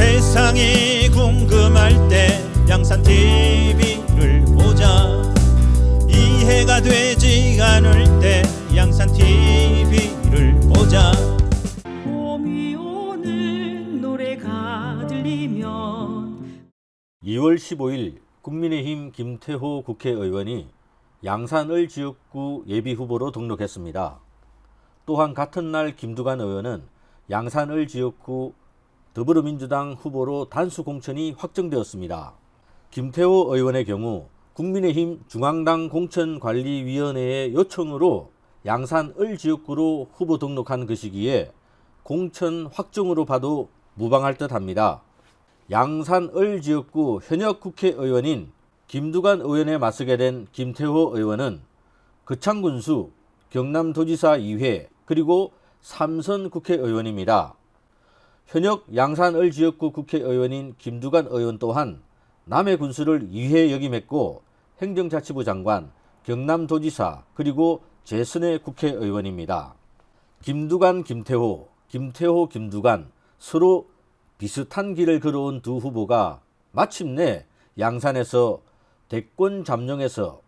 세상이 궁금할 때 양산 TV를 보자 이해가 되지 않을 때 양산 TV를 보자 봄이 오는 노래가 들리면 2월 15일 국민의힘 김태호 국회의원이 양산을 지역구 예비후보로 등록했습니다. 또한 같은 날 김두관 의원은 양산을 지역구 더불어민주당 후보로 단수 공천이 확정되었습니다. 김태호 의원의 경우 국민의힘 중앙당 공천관리위원회의 요청으로 양산 을 지역구로 후보 등록한 것이기에 공천 확정으로 봐도 무방할 듯 합니다. 양산 을 지역구 현역 국회의원인 김두관 의원에 맞서게 된 김태호 의원은 거창군수 경남도지사 2회 그리고 삼선 국회의원입니다. 현역 양산을 지역구 국회의원인 김두관 의원 또한 남해 군수를 2회 역임했고 행정자치부 장관, 경남도지사 그리고 재선의 국회의원입니다. 김두관, 김태호, 김태호, 김두관 서로 비슷한 길을 걸어온 두 후보가 마침내 양산에서 대권 잠룡에서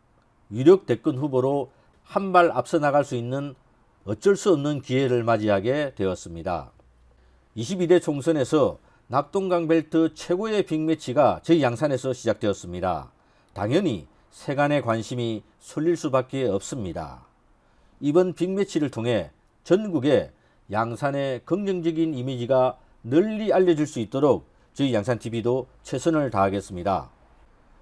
유력 대권 후보로 한 발 앞서 나갈 수 있는 어쩔 수 없는 기회를 맞이하게 되었습니다. 22대 총선에서 낙동강 벨트 최고의 빅매치가 저희 양산에서 시작되었습니다. 당연히 세간의 관심이 쏠릴 수밖에 없습니다. 이번 빅매치를 통해 전국에 양산의 긍정적인 이미지가 널리 알려질 수 있도록 저희 양산TV도 최선을 다하겠습니다.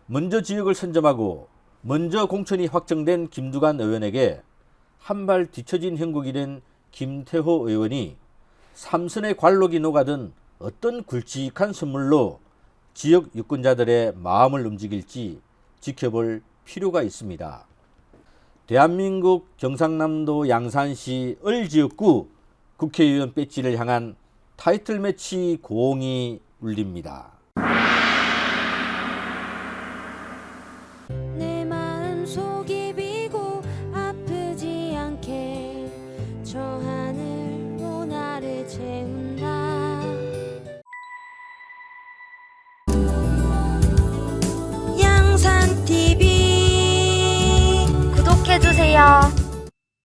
먼저 지역을 선점하고 먼저 공천이 확정된 김두관 의원에게 한 발 뒤처진 형국이 된 김태호 의원이 삼선의 관록이 녹아든 어떤 굵직한 선물로 지역 유권자들의 마음을 움직일지 지켜볼 필요가 있습니다. 대한민국 경상남도 양산시 을 지역구 국회의원 배지를 향한 타이틀 매치 고홍이 울립니다. ¡Gracias!